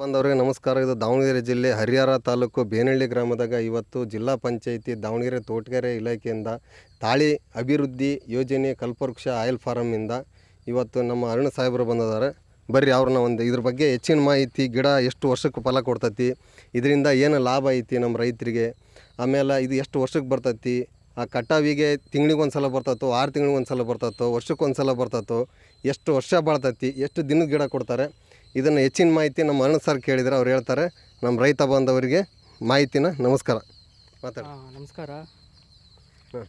ಬಂದವ್ರಿಗೆ ನಮಸ್ಕಾರ. ಇದು ದಾವಣಗೆರೆ ಜಿಲ್ಲೆ ಹರಿಹರ ತಾಲೂಕು ಬೇನಹಳ್ಳಿ ಗ್ರಾಮದಾಗ ಇವತ್ತು ಜಿಲ್ಲಾ ಪಂಚಾಯಿತಿ ದಾವಣಗೆರೆ ತೋಟಗಾರಿಕೆ ಇಲಾಖೆಯಿಂದ ತಾಳಿ ಅಭಿವೃದ್ಧಿ ಯೋಜನೆ ಕಲ್ಪವೃಕ್ಷ ಆಯಿಲ್ ಫಾರಮಿಂದ ಇವತ್ತು ನಮ್ಮ ಅರುಣ ಸಾಹೇಬರು ಬಂದಿದ್ದಾರೆ. ಬರ್ರಿ ಅವ್ರನ್ನ ಒಂದು ಇದ್ರ ಬಗ್ಗೆ ಹೆಚ್ಚಿನ ಮಾಹಿತಿ, ಗಿಡ ಎಷ್ಟು ವರ್ಷಕ್ಕೆ ಫಲ ಕೊಡ್ತೈತಿ, ಇದರಿಂದ ಏನು ಲಾಭ ಐತಿ ನಮ್ಮ ರೈತರಿಗೆ, ಆಮೇಲೆ ಇದು ಎಷ್ಟು ವರ್ಷಕ್ಕೆ ಬರ್ತೈತಿ, ಆ ಕಟಾವಿಗೆ ತಿಂಗಳಿಗೆ ಒಂದು ಸಲ ಬರ್ತೈತೋ, ಆರು ತಿಂಗಳಿಗೆ ಒಂದು ಸಲ ಬರ್ತೈತೋ, ವರ್ಷಕ್ಕೆ ಒಂದು ಸಲ ಬರ್ತೈತೋ, ಎಷ್ಟು ವರ್ಷ ಬಾಳ್ತೈತಿ, ಎಷ್ಟು ದಿನದ ಗಿಡ ಕೊಡ್ತಾರೆ ಇದನ್ನು ಹೆಚ್ಚಿನ ಮಾಹಿತಿ ನಮ್ಮ ಅರುಣ್ ಸರ್ ಕೇಳಿದರೆ ಅವ್ರು ಹೇಳ್ತಾರೆ. ನಮ್ಮ ರೈತ ಬಾಂಧವರಿಗೆ ಮಾಹಿತಿನ ನಮಸ್ಕಾರ. ಮಾತಾಡಿ. ನಮಸ್ಕಾರ.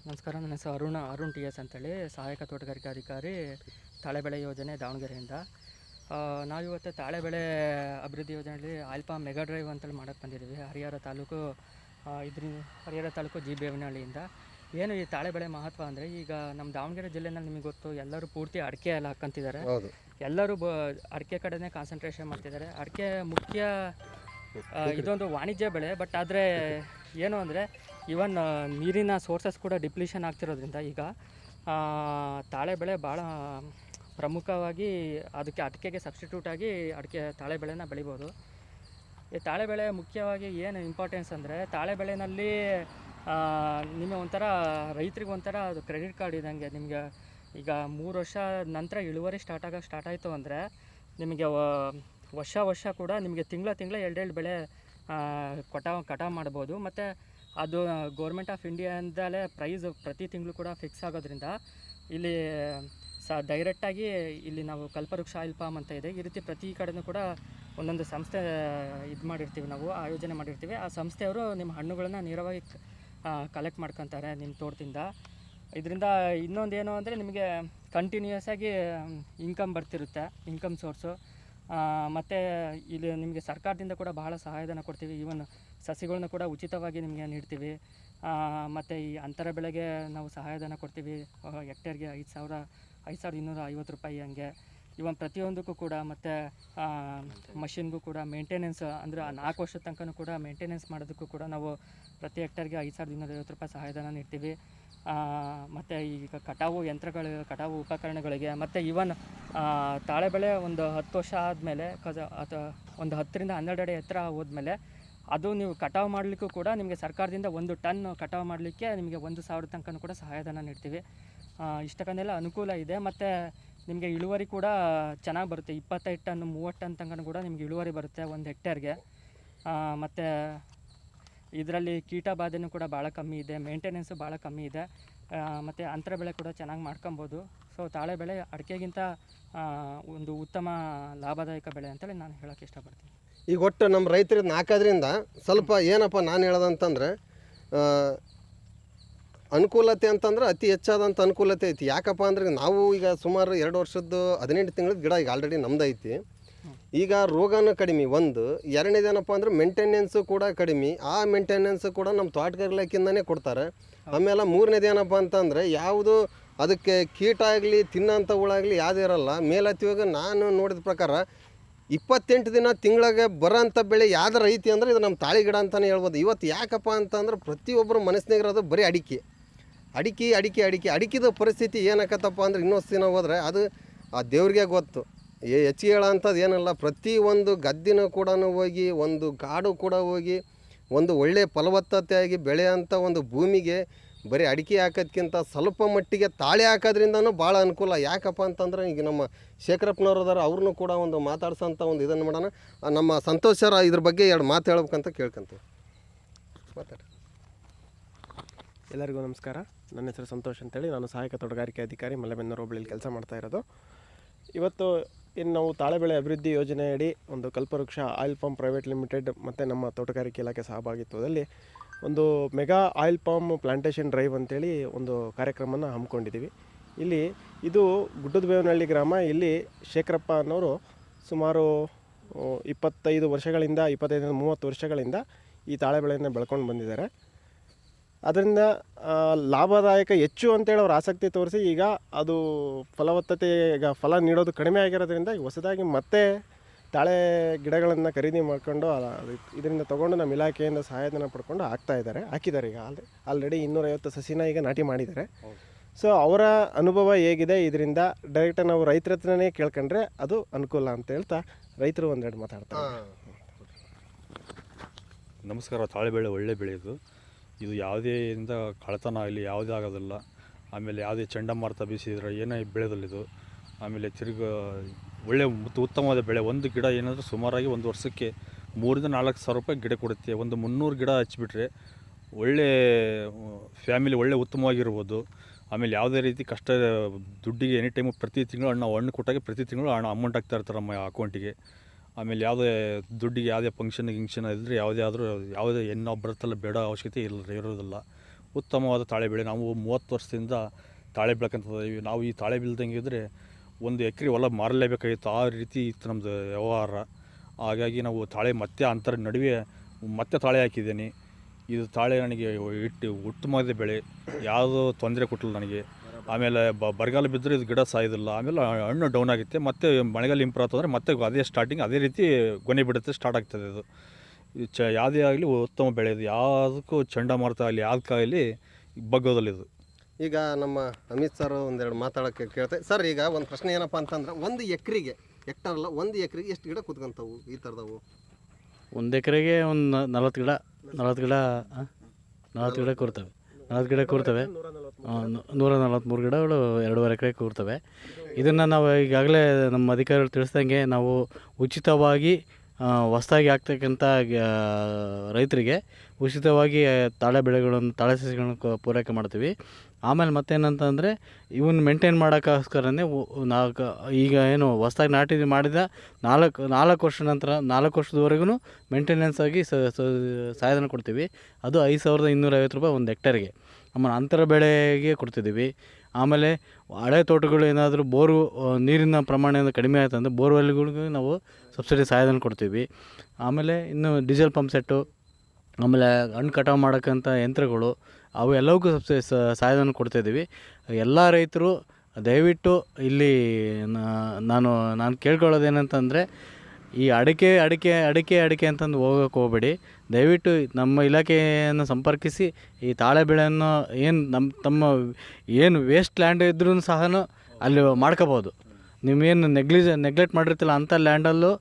ನಮಸ್ಕಾರ ನನ್ನ ಹೆಸರು ಅರುಣ ಅರುಣ್ ಟಿ ಎಸ್ ಅಂತೇಳಿ ಸಹಾಯಕ ತೋಟಗಾರಿಕೆ ಅಧಿಕಾರಿ ತಾಳೆಬೆಳೆ ಯೋಜನೆ ದಾವಣಗೆರೆಯಿಂದ. ಆ, ನಾವಿವತ್ತು ತಾಳೆಬೆಳೆ ಅಭಿವೃದ್ಧಿ ಯೋಜನೆಯಲ್ಲಿ ಆಲ್ಪಾ ಮೆಗಾ ಡ್ರೈವ್ ಅಂತೇಳಿ ಮಾಡೋಕ್ಕೆ ಬಂದಿದ್ದೀವಿ. ಹರಿಹರ ತಾಲೂಕು ಇದ್ರ ಇದ್ರಿಂದ ಹರಿಹರ ತಾಲೂಕು ಜಿ ಬೇವನಹಳ್ಳಿಯಿಂದ. ಏನು ಈ ತಾಳೆಬೆಳೆ ಮಹತ್ವ ಅಂದರೆ ಈಗ ನಮ್ಮ ದಾವಣಗೆರೆ ಜಿಲ್ಲೆನಲ್ಲಿ ನಿಮಗೆ ಗೊತ್ತು ಎಲ್ಲರೂ ಪೂರ್ತಿ ಅಡಿಕೆ ಎಲ್ಲ ಹಾಕ್ಕಂತಿದ್ದಾರೆ ಎಲ್ಲರೂ ಬ ಅಡಿಕೆ ಕಡೆನೇ ಕಾನ್ಸಂಟ್ರೇಷನ್ ಮಾಡ್ತಿದ್ದಾರೆ. ಅಡಿಕೆ ಮುಖ್ಯ ಇದೊಂದು ವಾಣಿಜ್ಯ ಬೆಳೆ ಬಟ್ ಆದರೆ ಏನು ಅಂದರೆ ಇವನ್ ನೀರಿನ ಸೋರ್ಸಸ್ ಕೂಡ ಡಿಪ್ಲೀಷನ್ ಆಗ್ತಿರೋದ್ರಿಂದ ಈಗ ತಾಳೆ ಬೆಳೆ ಭಾಳ ಪ್ರಮುಖವಾಗಿ ಅದಕ್ಕೆ ಅಡಿಕೆಗೆ ಸಬ್ಸ್ಟಿಟ್ಯೂಟ್ ಆಗಿ ಅಡಿಕೆ ತಾಳೆ ಬೆಳೆನ ಬೆಳಿಬೋದು. ಈ ತಾಳೆ ಬೆಳೆ ಮುಖ್ಯವಾಗಿ ಏನು ಇಂಪಾರ್ಟೆನ್ಸ್ ಅಂದರೆ ತಾಳೆ ಬೆಳೆನಲ್ಲಿ ಆ, ನಿಮಗೆ ಒಂಥರ ರೈತರಿಗೆ ಒಂಥರ ಅದು ಕ್ರೆಡಿಟ್ ಕಾರ್ಡ್ ಇದ್ದಂಗೆ ನಿಮಗೆ ಈಗ ಮೂರು ವರ್ಷ ನಂತರ ಇಳುವರಿ ಸ್ಟಾರ್ಟ್ ಆಗೋಕ್ಕೆ ಸ್ಟಾರ್ಟ್ ಆಯಿತು ಅಂದರೆ ನಿಮಗೆ ವರ್ಷ ವರ್ಷ ಕೂಡ ನಿಮಗೆ ತಿಂಗಳ ತಿಂಗಳ ಎರಡೆರಡು ಬೆಳೆ ಕಟಾವು ಕಟಾವು ಮಾಡ್ಬೋದು. ಮತ್ತು ಅದು ಗೌರ್ಮೆಂಟ್ ಆಫ್ ಇಂಡಿಯಾದಿಂದಲೇ ಪ್ರೈಸ್ ಪ್ರತಿ ತಿಂಗಳು ಕೂಡ ಫಿಕ್ಸ್ ಆಗೋದ್ರಿಂದ ಇಲ್ಲಿ, ಸ ಡೈರೆಕ್ಟಾಗಿ ಇಲ್ಲಿ ನಾವು ಕಲ್ಪವೃಕ್ಷ ಆಯಿಲ್ ಪಾಮ್ ಅಂತ ಇದೆ. ಈ ರೀತಿ ಪ್ರತಿ ಕಡೆನೂ ಕೂಡ ಒಂದೊಂದು ಸಂಸ್ಥೆ, ಇದು ಮಾಡಿರ್ತೀವಿ ನಾವು ಆಯೋಜನೆ ಮಾಡಿರ್ತೀವಿ. ಆ ಸಂಸ್ಥೆಯವರು ನಿಮ್ಮ ಹಣ್ಣುಗಳನ್ನು ನೇರವಾಗಿ ಕಲೆಕ್ಟ್ ಮಾಡ್ಕೊತಾರೆ ನಿಮ್ಮ ತೋಟದಿಂದ. ಇದರಿಂದ ಇನ್ನೊಂದು ಏನು ಅಂದರೆ ನಿಮಗೆ ಕಂಟಿನ್ಯೂಯಸ್ ಆಗಿ ಇನ್ಕಮ್ ಬರ್ತಿರುತ್ತೆ ಇನ್ಕಮ್ ಸೋರ್ಸು ಮತ್ತು ಇಲ್ಲಿ ನಿಮಗೆ ಸರ್ಕಾರದಿಂದ ಕೂಡ ಬಹಳ ಸಹಾಯಧನ ಕೊಡ್ತೀವಿ. ಈವನ್ ಸಸಿಗಳನ್ನ ಕೂಡ ಉಚಿತವಾಗಿ ನಿಮಗೆ ನೀಡ್ತೀವಿ. ಮತ್ತು ಈ ಅಂತರ ಬೆಳೆಗೆ ನಾವು ಸಹಾಯಧನ ಕೊಡ್ತೀವಿ. ಹೆಕ್ಟೇರ್ಗೆ ಐದು ಸಾವಿರ, ಐದು ಸಾವಿರದ ಇನ್ನೂರ ಐವತ್ತು ರೂಪಾಯಿ ಹಂಗೆ. ಇವನ್ ಪ್ರತಿಯೊಂದಕ್ಕೂ ಕೂಡ ಮತ್ತು ಮಷಿನ್ಗೂ ಕೂಡ ಮೇಂಟೆನೆನ್ಸ್ ಅಂದ್ರೆ ನಾಲ್ಕು ವರ್ಷದ ತನಕನೂ ಕೂಡ ಮೇಂಟೆನೆನ್ಸ್ ಮಾಡೋದಕ್ಕೂ ಕೂಡ ನಾವು ಪ್ರತಿ ಹೆಕ್ಟರ್ಗೆ ಐದು ಸಾವಿರದ ಇನ್ನೂರ ಐವತ್ತು ರೂಪಾಯಿ ಸಹಾಯಧನ ನೀಡ್ತೀವಿ. ಮತ್ತು ಈಗ ಕಟಾವು ಯಂತ್ರಗಳು, ಕಟಾವು ಉಪಕರಣಗಳಿಗೆ, ಮತ್ತು ಇವನ್ ತಾಳೆ ಬೆಳೆ ಒಂದು ಹತ್ತು ವರ್ಷ ಆದಮೇಲೆ ಕಜ ಅಥವಾ ಒಂದು ಹತ್ತರಿಂದ ಹನ್ನೆರಡು ಅಡಿ ಎತ್ತರ ಹೋದ್ಮೇಲೆ ಅದು ನೀವು ಕಟಾವು ಮಾಡಲಿಕ್ಕೂ ಕೂಡ ನಿಮಗೆ ಸರ್ಕಾರದಿಂದ ಒಂದು ಟನ್ ಕಟಾವು ಮಾಡಲಿಕ್ಕೆ ನಿಮಗೆ ಒಂದು ಸಾವಿರ ತನಕ ಕೂಡ ಸಹಾಯಧನ ನೀಡ್ತೀವಿ. ಇಷ್ಟಕ್ಕನ್ನೆಲ್ಲ ಅನುಕೂಲ ಇದೆ. ಮತ್ತು ನಿಮಗೆ ಇಳುವರಿ ಕೂಡ ಚೆನ್ನಾಗಿ ಬರುತ್ತೆ. ಇಪ್ಪತ್ತೈದು ಟನ್, ಮೂವತ್ತು ಟನ್ ತನಕ ಕೂಡ ನಿಮಗೆ ಇಳುವರಿ ಬರುತ್ತೆ ಒಂದು ಹೆಕ್ಟೇರ್ಗೆ. ಮತ್ತು ಇದರಲ್ಲಿ ಕೀಟ ಬಾಧೆನೂ ಕೂಡ ಭಾಳ ಕಮ್ಮಿ ಇದೆ, ಮೇಂಟೆನೆನ್ಸು ಭಾಳ ಕಮ್ಮಿ ಇದೆ. ಮತ್ತು ಅಂತರ ಬೆಳೆ ಕೂಡ ಚೆನ್ನಾಗಿ ಮಾಡ್ಕೊಬೋದು. ಸೊ, ತಾಳೆ ಬೆಳೆ ಅಡಿಕೆಗಿಂತ ಒಂದು ಉತ್ತಮ ಲಾಭದಾಯಕ ಬೆಳೆ ಅಂತೇಳಿ ನಾನು ಹೇಳೋಕ್ಕೆ ಇಷ್ಟಪಡ್ತೀನಿ. ಈಗ ಒಟ್ಟು ನಮ್ಮ ರೈತರಿಗೆ ಹಾಕೋದ್ರಿಂದ ಸ್ವಲ್ಪ ಏನಪ್ಪ ನಾನು ಹೇಳೋದಂತಂದ್ರೆ ಅನುಕೂಲತೆ ಅಂತಂದ್ರೆ ಅತಿ ಹೆಚ್ಚಾದಂಥ ಅನುಕೂಲತೆ ಐತಿ. ಯಾಕಪ್ಪ ಅಂದ್ರೆ ನಾವು ಈಗ ಸುಮಾರು ಎರಡು ವರ್ಷದ್ದು ಹದಿನೆಂಟು ತಿಂಗಳದ ಗಿಡ ಈಗ ಆಲ್ರೆಡಿ ನಮ್ದು ಐತಿ. ಈಗ ರೋಗನೂ ಕಡಿಮೆ. ಒಂದು ಎರಡನೇದೇನಪ್ಪ ಅಂದ್ರೆ ಮೇಂಟೆನೆನ್ಸು ಕೂಡ ಕಡಿಮೆ. ಆ ಮೇಂಟೆನೆನ್ಸು ಕೂಡ ನಮ್ಮ ತೋಟಗಾರಿಕೆ ಇಲಾಖೆಯಿಂದನೇ ಕೊಡ್ತಾರೆ. ಆಮೇಲೆ ಮೂರನೇದೇನಪ್ಪ ಅಂತಂದರೆ ಯಾವುದು ಅದಕ್ಕೆ ಕೀಟ ಆಗಲಿ ತಿನ್ನೋಂಥ ಹುಳಾಗಲಿ ಯಾವುದೇ ಇರಲ್ಲ. ಮೇಲತ್ತಿವಾಗ ನಾನು ನೋಡಿದ ಪ್ರಕಾರ ಇಪ್ಪತ್ತೆಂಟು ದಿನ ತಿಂಗಳಿಗೆ ಬರೋಂಥ ಬೆಳೆ ಯಾವ್ದಾರ ಐತಿ ಅಂದ್ರೆ ಇದು ನಮ್ಮ ತಾಳಿ ಗಿಡ ಅಂತಲೇ ಹೇಳ್ಬೋದು. ಇವತ್ತು ಯಾಕಪ್ಪ ಅಂತಂದ್ರೆ ಪ್ರತಿಯೊಬ್ಬರು ಮನಸ್ಸಿನಾಗಿರೋದು ಬರೀ ಅಡಿಕೆ. ಅಡಿಕೆ ಅಡಿಕೆ ಅಡಿಕೆ. ಅಡಿಕೆದ ಪರಿಸ್ಥಿತಿ ಏನಾಕತ್ತಪ್ಪ ಅಂದ್ರೆ ಇನ್ನೊಂದು ದಿನ ಹೋದರೆ ಅದು ಆ ದೇವ್ರಿಗೆ ಗೊತ್ತು. ಏ, ಹೆಚ್ಚಿಗೆ ಹೇಳೋಂಥದ್ದು ಏನಲ್ಲ. ಪ್ರತಿ ಒಂದು ಗದ್ದಿನೂ ಕೂಡ ಹೋಗಿ, ಒಂದು ಕಾಡು ಕೂಡ ಹೋಗಿ, ಒಂದು ಒಳ್ಳೆಯ ಫಲವತ್ತತೆಯಾಗಿ ಬೆಳೆಯೋಂಥ ಒಂದು ಭೂಮಿಗೆ ಬರೀ ಅಡಿಕೆ ಹಾಕೋದ್ಕಿಂತ ಸ್ವಲ್ಪ ಮಟ್ಟಿಗೆ ತಾಳೆ ಹಾಕೋದ್ರಿಂದನೂ ಭಾಳ ಅನುಕೂಲ. ಯಾಕಪ್ಪ ಅಂತಂದ್ರೆ ಈಗ ನಮ್ಮ ಶೇಖರಪ್ಪನವ್ರು ಅವ್ರನ್ನೂ ಕೂಡ ಒಂದು ಮಾತಾಡ್ಸೋಂಥ ಒಂದು ಇದನ್ನು ಮಾಡೋಣ. ನಮ್ಮ ಸಂತೋಷರ ಇದ್ರ ಬಗ್ಗೆ ಎರಡು ಮಾತು ಹೇಳ್ಬೇಕಂತ ಕೇಳ್ಕೊಂತೀವಿ. ಮಾತಾಡಿ. ಎಲ್ಲರಿಗೂ ನಮಸ್ಕಾರ. ನನ್ನ ಹೆಸರು ಸಂತೋಷ್ ಅಂತೇಳಿ. ನಾನು ಸಹಾಯಕ ತೋಟಗಾರಿಕೆ ಅಧಿಕಾರಿ ಮಲೆಬೆನ್ನೂರು ಹೋಬಳಿಲಿ ಕೆಲಸ ಮಾಡ್ತಾ ಇರೋದು. ಇವತ್ತು ಇನ್ನು ನಾವು ತಾಳೆಬೆಳೆ ಅಭಿವೃದ್ಧಿ ಯೋಜನೆಯಡಿ ಒಂದು ಕಲ್ಪವೃಕ್ಷ ಆಯಿಲ್ ಪಂಪ್ ಪ್ರೈವೇಟ್ ಲಿಮಿಟೆಡ್ ಮತ್ತು ನಮ್ಮ ತೋಟಗಾರಿಕೆ ಇಲಾಖೆ ಸಹಭಾಗಿತ್ವದಲ್ಲಿ ಒಂದು mega oil palm plantation drive ಅಂತೇಳಿ ಒಂದು ಕಾರ್ಯಕ್ರಮನ ಹಮ್ಮಿಕೊಂಡಿದ್ದೀವಿ. ಇಲ್ಲಿ ಇದು ಗುಡ್ಡದ ಬೇವನಹಳ್ಳಿ ಗ್ರಾಮ. ಇಲ್ಲಿ ಶೇಖರಪ್ಪ ಅನ್ನೋರು ಸುಮಾರು ಇಪ್ಪತ್ತೈದು ವರ್ಷಗಳಿಂದ ಇಪ್ಪತ್ತೈದರಿಂದ ಮೂವತ್ತು ವರ್ಷಗಳಿಂದ ಈ ತಾಳೆಬೆಳೆಯನ್ನು ಬೆಳ್ಕೊಂಡು ಬಂದಿದ್ದಾರೆ. ಅದರಿಂದ ಲಾಭದಾಯಕ ಹೆಚ್ಚು ಅಂತೇಳಿ ಅವ್ರು ಆಸಕ್ತಿ ತೋರಿಸಿ ಈಗ ಅದು ಫಲವತ್ತತೆ, ಈಗ ಫಲ ನೀಡೋದು ಕಡಿಮೆ ಆಗಿರೋದ್ರಿಂದ ಹೊಸದಾಗಿ ಮತ್ತೆ ತಾಳೆ ಗಿಡಗಳನ್ನು ಖರೀದಿ ಮಾಡಿಕೊಂಡು ಇದರಿಂದ ತೊಗೊಂಡು ನಮ್ಮ ಇಲಾಖೆಯಿಂದ ಸಹಾಯಧನ ಪಡ್ಕೊಂಡು ಹಾಕ್ತಾ ಇದ್ದಾರೆ. ಹಾಕಿದ್ದಾರೆ ಈಗ ಆಲ್ರೆ, ಆಲ್ರೆಡಿ ಇನ್ನೂರೈವತ್ತು ಸಸಿನ ಈಗ ನಾಟಿ ಮಾಡಿದ್ದಾರೆ. ಸೊ ಅವರ ಅನುಭವ ಹೇಗಿದೆ? ಇದರಿಂದ ಡೈರೆಕ್ಟ್ ನಾವು ರೈತರ ಹತ್ರನೇ ಕೇಳ್ಕೊಂಡ್ರೆ ಅದು ಅನುಕೂಲ ಅಂತ ಹೇಳ್ತಾ ರೈತರು ಒಂದೆರಡು ಮಾತಾಡ್ತಾರೆ. ನಮಸ್ಕಾರ ತಾಳೆ ಬೆಳೆ ಒಳ್ಳೆ ಬೆಳೆ ಇದು ಯಾವುದೇ ಇಂದ ಕಳತನ ಆಗಲಿ, ಯಾವುದೇ ಆಗೋದಿಲ್ಲ. ಆಮೇಲೆ ಯಾವುದೇ ಚಂಡಮಾರುತ ಬೀಸಿದ್ರೆ ಏನೇ ಬೆಳೆದಲ್ಲಿದು ಆಮೇಲೆ ತಿರ್ಗ ಒಳ್ಳೆ ಮತ್ತು ಉತ್ತಮವಾದ ಬೆಳೆ, ಒಂದು ಗಿಡ ಏನಾದರೂ ಸುಮಾರಾಗಿ ಒಂದು ವರ್ಷಕ್ಕೆ ಮೂರಿಂದ ನಾಲ್ಕು ಸಾವಿರ ರೂಪಾಯಿ ಗಿಡ ಕೊಡುತ್ತೆ. ಒಂದು ಮುನ್ನೂರು ಗಿಡ ಹಚ್ಚಿಬಿಟ್ರೆ ಒಳ್ಳೆ ಫ್ಯಾಮಿಲಿ ಒಳ್ಳೆ ಉತ್ತಮವಾಗಿರ್ಬೋದು. ಆಮೇಲೆ ಯಾವುದೇ ರೀತಿ ಕಷ್ಟ, ದುಡ್ಡಿಗೆ ಎನಿ ಟೈಮು ಪ್ರತಿ ತಿಂಗಳು ನಾವು ಹಣ್ಣು ಕೊಟ್ಟಾಗ ಪ್ರತಿ ತಿಂಗಳು ಹಣ ಅಮೌಂಟ್ ಆಗ್ತಾ ಇರ್ತಾರೆ ನಮ್ಮ ಅಕೌಂಟಿಗೆ ಆಮೇಲೆ ಯಾವುದೇ ದುಡ್ಡಿಗೆ ಯಾವುದೇ ಫಂಕ್ಷನ್ ಗಿಂಕ್ಷನ್ ಇದ್ದರೆ ಯಾವುದೇ ಆದರೂ ಯಾವುದೇ ಹೆಣ್ಣು ಬರುತ್ತಲ್ಲ ಬೇಡ ಅವಶ್ಯಕತೆ ಇಲ್ಲ ಇರೋದಿಲ್ಲ. ಉತ್ತಮವಾದ ತಾಳೆ ಬೆಳೆ. ನಾವು ಮೂವತ್ತು ವರ್ಷದಿಂದ ತಾಳೆ ಬೆಳ್ಕೊಂತ ನಾವು ಈ ತಾಳೆ ಬೀಳ್ದಂಗೆ ಇದ್ದರೆ ಒಂದು ಎಕರೆ ಹೊಲ ಮಾರಲೇಬೇಕಾಗಿತ್ತು. ಆ ರೀತಿ ಇತ್ತು ನಮ್ಮದು ವ್ಯವಹಾರ. ಹಾಗಾಗಿ ನಾವು ತಾಳೆ ಮತ್ತೆ ಅಂತರ ನಡುವೆ ಮತ್ತೆ ತಾಳೆ ಹಾಕಿದ್ದೀನಿ. ಇದು ತಾಳೆ ನನಗೆ ಇಟ್ಟು ಉತ್ತಮವಾದ ಬೆಳೆ. ಯಾವುದೋ ತೊಂದರೆ ಕೊಟ್ಟಿಲ್ಲ ನನಗೆ. ಆಮೇಲೆ ಬ ಬರಗಾಲ ಬಿದ್ದರೆ ಇದು ಗಿಡ ಸಾಯೋದಿಲ್ಲ. ಆಮೇಲೆ ಹಣ್ಣು ಡೌನ್ ಆಗುತ್ತೆ. ಮತ್ತೆ ಮಳೆಗಾಲ ಇಂಪ್ರೂವ್ ಆಗ್ತದೆ ಮತ್ತೆ ಅದೇ ಸ್ಟಾರ್ಟಿಂಗ್ ಅದೇ ರೀತಿ ಗೊನೆ ಬಿಡುತ್ತೆ ಸ್ಟಾರ್ಟ್ ಆಗ್ತದೆ ಇದು. ಇದು ಚ ಯಾವುದೇ ಆಗಲಿ ಉತ್ತಮ ಬೆಳೆ ಇದು ಯಾವುದಕ್ಕೂ ಚಂಡಮಾರುತ ಆಗಲಿ ಯಾವುದಕ್ಕಾಗಲಿ ಬಗ್ಗೋದಲ್ಲಿದು ಈಗ ನಮ್ಮ ಅಮಿತ್ ಸರ್ ಒಂದೆರಡು ಮಾತಾಡೋಕ್ಕೆ ಕೇಳ್ತೆ ಸರ್ ಈಗ ಒಂದು ಪ್ರಶ್ನೆ ಏನಪ್ಪ ಅಂತಂದ್ರೆ ಒಂದು ಎಕರೆಗೆ ಹೆಕ್ಟಾರ್ ಅಲ್ಲ ಒಂದು ಎಕರೆಗೆ ಎಷ್ಟು ಗಿಡ ಕೂತ್ಕೊಂತವು ಈ ಥರದವು? ಒಂದು ಎಕರೆಗೆ ಒಂದು ನಲವತ್ತು ಗಿಡ ನಲವತ್ತು ಗಿಡ ನಲವತ್ತು ನಲ್ವತ್ತು ಗಿಡ ಕೂರ್ತವೆ. ನಲ್ವತ್ತು ಗಿಡ ಕೂರ್ತವೆ. ನೂರ ನಲ್ವತ್ತ್ಮೂರು ಗಿಡಗಳು ಎರಡೂವರೆ ಎಕರೆ ಕೂರ್ತವೆ. ಇದನ್ನು ನಾವು ಈಗಾಗಲೇ ನಮ್ಮ ಅಧಿಕಾರಿಗಳು ತಿಳಿಸ್ದಂಗೆ ನಾವು ಉಚಿತವಾಗಿ ಹೊಸದಾಗಿ ಆಗ್ತಕ್ಕಂಥ ರೈತರಿಗೆ ಉಚಿತವಾಗಿ ತಾಳೆ ಬೆಳೆಗಳನ್ನು, ತಾಳೆ ಸಸಿಗಳನ್ನು ಪೂರೈಕೆ ಮಾಡ್ತೀವಿ. ಆಮೇಲೆ ಮತ್ತೇನಂತಂದರೆ ಇವನ್ನ ಮೇಂಟೈನ್ ಮಾಡೋಕ್ಕೋಸ್ಕರನೇ ನಾಲ್ಕು, ಈಗ ಏನು ಹೊಸ್ದಾಗಿ ನಾಟಿ ಮಾಡಿದ ನಾಲ್ಕು ನಾಲ್ಕು ವರ್ಷ ನಂತರ, ನಾಲ್ಕು ವರ್ಷದವರೆಗೂ ಮೇಂಟೆನೆನ್ಸ್ ಆಗಿ ಸಹಾಯಧನ ಕೊಡ್ತೀವಿ. ಅದು ಐದು ಸಾವಿರದ ಇನ್ನೂರೈವತ್ತು ರೂಪಾಯಿ ಒಂದು ಹೆಕ್ಟೇರ್ಗೆ ಆಮೇಲೆ ಅಂತರ ಬೆಳೆಗೆ ಕೊಡ್ತಿದ್ದೀವಿ. ಆಮೇಲೆ ಹಳೆ ತೋಟಗಳು ಏನಾದರೂ ಬೋರು ನೀರಿನ ಪ್ರಮಾಣ ಏನಾದ್ರು ಕಡಿಮೆ ಆಯ್ತು ಅಂದರೆ ಬೋರ್ವೆಲ್ಗಳಿಗೂ ನಾವು ಸಬ್ಸಿಡಿ ಸಹಾಯಧನ ಕೊಡ್ತೀವಿ. ಆಮೇಲೆ ಇನ್ನು ಡೀಸೆಲ್ ಪಂಪ್ ಸೆಟ್ಟು, ಆಮೇಲೆ ಹಣ್ಣು ಕಟಾವು ಮಾಡೋಕ್ಕಂಥ ಯಂತ್ರಗಳು, ಅವು ಎಲ್ಲವಕ್ಕೂ ಸಬ್ಸಿಡಿ ಸಹಾಯಧನ ಕೊಡ್ತಾಯಿದ್ದೀವಿ ಎಲ್ಲ ರೈತರು ದಯವಿಟ್ಟು ಇಲ್ಲಿ ನಾನು ನಾನು ಕೇಳ್ಕೊಳ್ಳೋದೇನಂತಂದರೆ ಈ ಅಡಿಕೆ ಅಡಿಕೆ ಅಡಿಕೆ ಅಡಿಕೆ ಅಂತಂದು ಹೋಗೋಕೆ ಹೋಗಬೇಡಿ. ದಯವಿಟ್ಟು ನಮ್ಮ ಇಲಾಖೆಯನ್ನು ಸಂಪರ್ಕಿಸಿ ಈ ತಾಳೆ ಬೆಳೆಯನ್ನು ಏನು ನಮ್ಮ ತಮ್ಮ ಏನು ವೇಸ್ಟ್ ಲ್ಯಾಂಡ್ ಇದ್ರೂ ಸಹ ಅಲ್ಲಿ ಮಾಡ್ಕೋಬೋದು. ನಿಮ್ಮೇನು ನೆಗ್ಲಿಜ್ ನೆಗ್ಲೆಕ್ಟ್ ಮಾಡಿರ್ತಿಲ್ಲ ಅಂಥ ಲ್ಯಾಂಡಲ್ಲೂ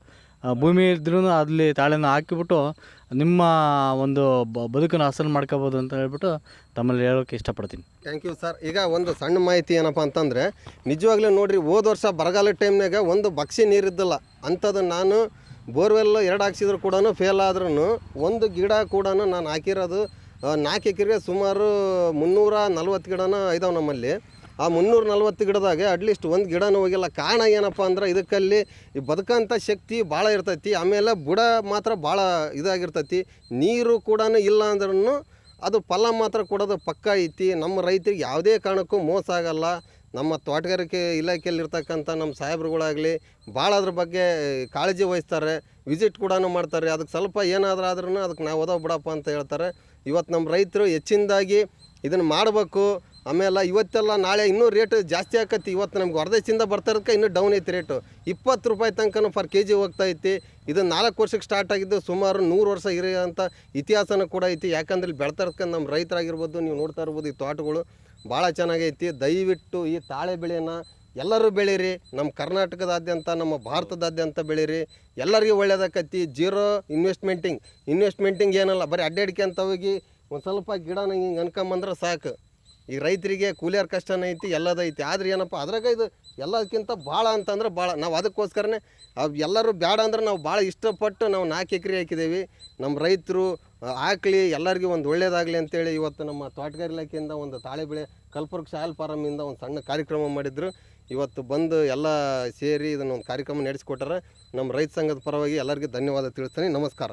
ಭೂಮಿ ಇದ್ರೂ ಅಲ್ಲಿ ತಾಳೆನ ಹಾಕಿಬಿಟ್ಟು ನಿಮ್ಮ ಒಂದು ಬ- ಬದುಕನ್ನು ಹಸಲು ಮಾಡ್ಕೋಬೋದು ಅಂತ ಹೇಳ್ಬಿಟ್ಟು ತಮ್ಮಲ್ಲಿ ಹೇಳೋಕ್ಕೆ ಇಷ್ಟಪಡ್ತೀನಿ. ಥ್ಯಾಂಕ್ ಯು ಸರ್ ಈಗ ಒಂದು ಸಣ್ಣ ಮಾಹಿತಿ ಏನಪ್ಪ ಅಂತಂದರೆ, ನಿಜವಾಗ್ಲೂ ನೋಡಿರಿ, ಹೋದ ವರ್ಷ ಬರಗಾಲ ಟೈಮ್ನಾಗ ಒಂದು ಬಕ್ಷಿ ನೀರಿದ್ದಿಲ್ಲ ಅಂಥದ್ದು ನಾನು ಬೋರ್ವೆಲ್ ಎರಡು ಹಾಕ್ಸಿದ್ರು ಕೂಡ ಫೇಲ್ ಆದ್ರೂ ಒಂದು ಗಿಡ ಕೂಡ ನಾನು ಹಾಕಿರೋದು ನಾಲ್ಕು ಎಕರೆಗೆ ಸುಮಾರು ಮುನ್ನೂರ ನಲ್ವತ್ತು ಗಿಡನ ಇದಾವೆ ನಮ್ಮಲ್ಲಿ. ಆ ಮುನ್ನೂರ ನಲ್ವತ್ತು ಗಿಡದಾಗೆ ಅಟ್ಲೀಸ್ಟ್ ಒಂದು ಗಿಡನೂ ಹೋಗಿಲ್ಲ. ಕಾರಣ ಏನಪ್ಪ ಅಂದ್ರೆ ಇದಕ್ಕಲ್ಲಿ ಈ ಬದುಕಂಥ ಶಕ್ತಿ ಭಾಳ ಇರ್ತೈತಿ. ಆಮೇಲೆ ಬುಡ ಮಾತ್ರ ಭಾಳ ಇದಾಗಿರ್ತೈತಿ. ನೀರು ಕೂಡ ಇಲ್ಲ ಅಂದ್ರೂ ಅದು ಫಲ ಮಾತ್ರ ಕೊಡೋದು ಪಕ್ಕ ಐತಿ. ನಮ್ಮ ರೈತರಿಗೆ ಯಾವುದೇ ಕಾರಣಕ್ಕೂ ಮೋಸ ಆಗಲ್ಲ. ನಮ್ಮ ತೋಟಗಾರಿಕೆ ಇಲಾಖೆಯಲ್ಲಿರ್ತಕ್ಕಂಥ ನಮ್ಮ ಸಾಹೇಬ್ರುಗಳಾಗಲಿ ಭಾಳ ಅದ್ರ ಬಗ್ಗೆ ಕಾಳಜಿ ವಹಿಸ್ತಾರೆ. ವಿಸಿಟ್ ಕೂಡ ಮಾಡ್ತಾರೆ. ಅದಕ್ಕೆ ಸ್ವಲ್ಪ ಏನಾದರೂ ಆದ್ರೂ ಅದಕ್ಕೆ ನಾವು ಓದೋ ಬಿಡಪ್ಪ ಅಂತ ಹೇಳ್ತಾರೆ. ಇವತ್ತು ನಮ್ಮ ರೈತರು ಹೆಚ್ಚಿನದಾಗಿ ಇದನ್ನು ಮಾಡಬೇಕು. ಆಮೇಲೆ ಇವತ್ತೆಲ್ಲ ನಾಳೆ ಇನ್ನೂ ರೇಟ್ ಜಾಸ್ತಿ ಆಕತಿ. ಇವತ್ತು ನಮ್ಗೆ ಹೊರದೇಶದಿಂದ ಬರ್ತಾರದಕ್ಕೆ ಇನ್ನೂ ಡೌನ್ ಐತಿ ರೇಟು. ಇಪ್ಪತ್ತು ರೂಪಾಯಿ ತನಕ ಪರ್ ಕೆ ಜಿ ಹೋಗ್ತಾ ಐತಿ. ಇದು ನಾಲ್ಕು ವರ್ಷಕ್ಕೆ ಸ್ಟಾರ್ಟ್ ಆಗಿದ್ದು ಸುಮಾರು ನೂರು ವರ್ಷ ಇರೋಂಥ ಇತಿಹಾಸನೂ ಕೂಡ ಐತಿ. ಯಾಕಂದ್ರೆ ಇಲ್ಲಿ ಬೆಳ್ತಾ ಇರ್ತಕ್ಕಂಥ ನಮ್ಮ ರೈತರಾಗಿರ್ಬೋದು, ನೀವು ನೋಡ್ತಾ ಇರ್ಬೋದು ಈ ತೋಟಗಳು ಭಾಳ ಚೆನ್ನಾಗೈತಿ. ದಯವಿಟ್ಟು ಈ ತಾಳೆ ಬೆಳೆಯನ್ನ ಎಲ್ಲರೂ ಬೆಳೀರಿ. ನಮ್ಮ ಕರ್ನಾಟಕದಾದ್ಯಂತ, ನಮ್ಮ ಭಾರತದಾದ್ಯಂತ ಬೆಳೀರಿ. ಎಲ್ಲರಿಗೂ ಒಳ್ಳೇದಾಕತಿ. ಜೀರೋ ಇನ್ವೆಸ್ಟ್ಮೆಂಟಿಂಗ್ ಇನ್ವೆಸ್ಟ್ಮೆಂಟಿಂಗ್ ಏನಲ್ಲ, ಬರೀ ಅಡ್ಡಾಡಿಕೆ ಅಂತ ಹೋಗಿ ಒಂದು ಸ್ವಲ್ಪ ಗಿಡನ ಹಿಂಗೆ ಅನ್ಕೊಂಬಂದ್ರೆ ಸಾಕು. ಈ ರೈತರಿಗೆ ಕೂಲಿಯರ್ ಕಷ್ಟನೇ ಐತಿ ಎಲ್ಲದೈತಿ ಆದ್ರೆ ಏನಪ್ಪ, ಅದ್ರಾಗ ಇದು ಎಲ್ಲದಕ್ಕಿಂತ ಭಾಳ ಅಂತಂದ್ರೆ ಭಾಳ, ನಾವು ಅದಕ್ಕೋಸ್ಕರನೇ, ಅವು ಎಲ್ಲರೂ ಬೇಡ ಅಂದ್ರೆ ನಾವು ಭಾಳ ಇಷ್ಟಪಟ್ಟು ನಾವು ನಾಲ್ಕು ಎಕರೆ ಹಾಕಿದ್ದೀವಿ ನಮ್ಮ ರೈತರು ಹಾಕ್ಲಿ, ಎಲ್ಲರಿಗೂ ಒಂದು ಒಳ್ಳೇದಾಗಲಿ ಅಂತೇಳಿ ಇವತ್ತು ನಮ್ಮ ತೋಟಗಾರಿ ಇಲಾಖೆಯಿಂದ ಒಂದು ತಾಳೆ ಬೆಳೆ ಕಲ್ಪವೃಕ್ಷ ಆಲ್ ಫಾರಮಿಂದ ಒಂದು ಸಣ್ಣ ಕಾರ್ಯಕ್ರಮ ಮಾಡಿದ್ರು. ಇವತ್ತು ಬಂದು ಎಲ್ಲ ಸೇರಿ ಇದನ್ನು ಒಂದು ಕಾರ್ಯಕ್ರಮ ನಡೆಸಿಕೊಟ್ಟಾರೆ. ನಮ್ಮ ರೈತ ಸಂಘದ ಪರವಾಗಿ ಎಲ್ಲರಿಗೂ ಧನ್ಯವಾದ ತಿಳಿಸ್ತೀನಿ. ನಮಸ್ಕಾರ.